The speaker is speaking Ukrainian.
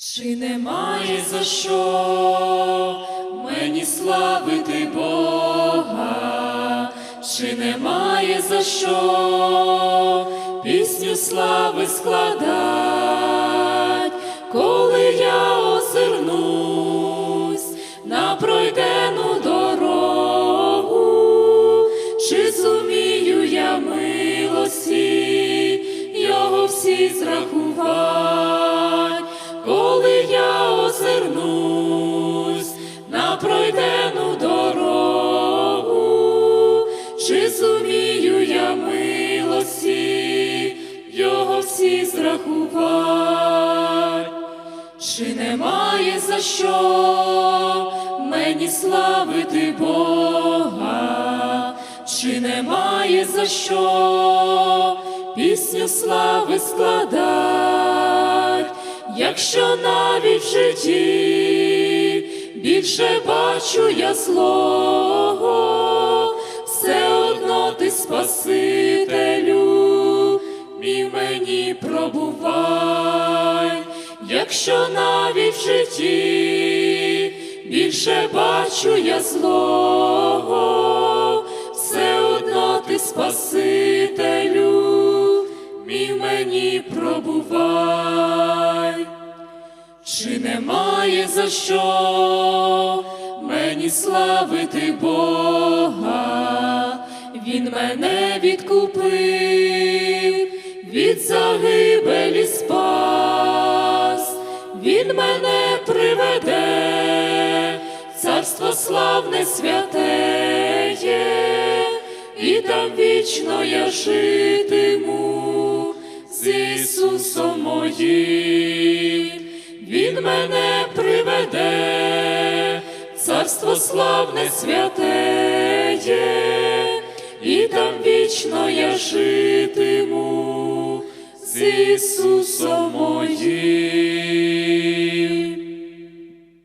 Чи немає за що мені славити Бога, чи немає за що пісню слави складать, коли я озирнусь на пройдену дорогу, чи зумію я милості його всі зрахувать, милості його всі зрахувать, чи немає за що мені славити Бога, чи немає за що пісню слави складать, якщо навіть в житті більше бачу я злого, все одно ти Спасителю, мені пробувай, якщо навіть в житті більше бачу я злого, все одно ти Спасителю, мій мені пробувай. Чи немає за що мені славити Бога? Він мене відкупив від загибелі спас, Він мене приведе, царство славне святеє, і там вічно я житиму з Ісусом моїм. Він мене приведе, царство славне святеє, і там вічно я житиму з Ісусом моїм.